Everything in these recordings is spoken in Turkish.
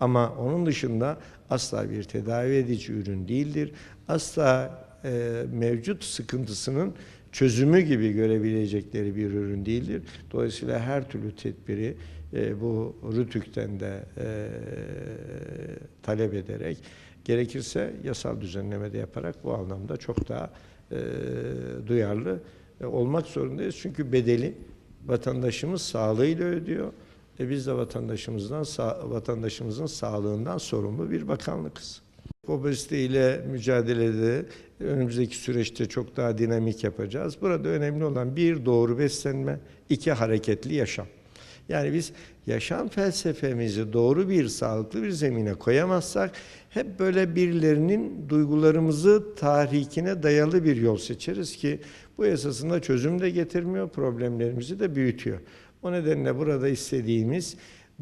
Ama onun dışında asla bir tedavi edici ürün değildir. Asla e, mevcut sıkıntısının çözümü gibi görebilecekleri bir ürün değildir. Dolayısıyla her türlü tedbiri e, bu Rütük'ten de e, talep ederek gerekirse yasal düzenleme de yaparak bu anlamda çok daha e, duyarlı e, olmak zorundayız. Çünkü bedeli vatandaşımız sağlığıyla ödüyor. E biz de vatandaşımızdan vatandaşımızın sağlığından sorumlu bir bakanlıkız. Obezite ile mücadelede önümüzdeki süreçte çok daha dinamik yapacağız. Burada önemli olan bir doğru beslenme, iki hareketli yaşam. Yani biz yaşam felsefemizi doğru bir, sağlıklı bir zemine koyamazsak hep böyle birilerinin duygularımızı tahrikine dayalı bir yol seçeriz ki bu esasında çözüm de getirmiyor, problemlerimizi de büyütüyor. O nedenle burada istediğimiz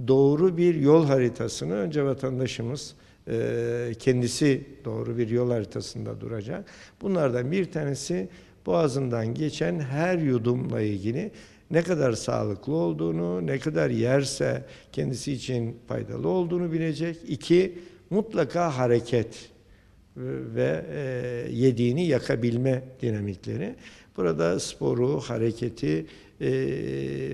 doğru bir yol haritasını önce vatandaşımız e, kendisi doğru bir yol haritasında duracak. Bunlardan bir tanesi boğazından geçen her yudumla ilgili ne kadar sağlıklı olduğunu, ne kadar yerse kendisi için faydalı olduğunu bilecek. İki, mutlaka hareket ve e, yediğini yakabilme dinamikleri. Burada sporu, hareketi e,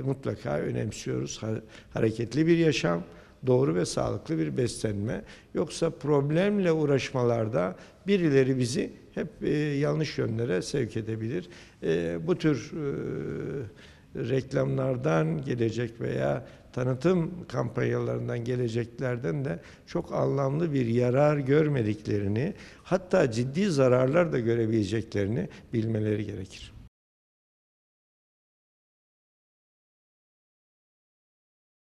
mutlaka önemsiyoruz. Ha- hareketli bir yaşam, doğru ve sağlıklı bir beslenme. Yoksa problemle uğraşmalarda birileri bizi hep e, yanlış yönlere sevk edebilir. E, bu tür e, reklamlardan gelecek veya tanıtım kampanyalarından geleceklerden de çok anlamlı bir yarar görmediklerini hatta ciddi zararlar da görebileceklerini bilmeleri gerekir.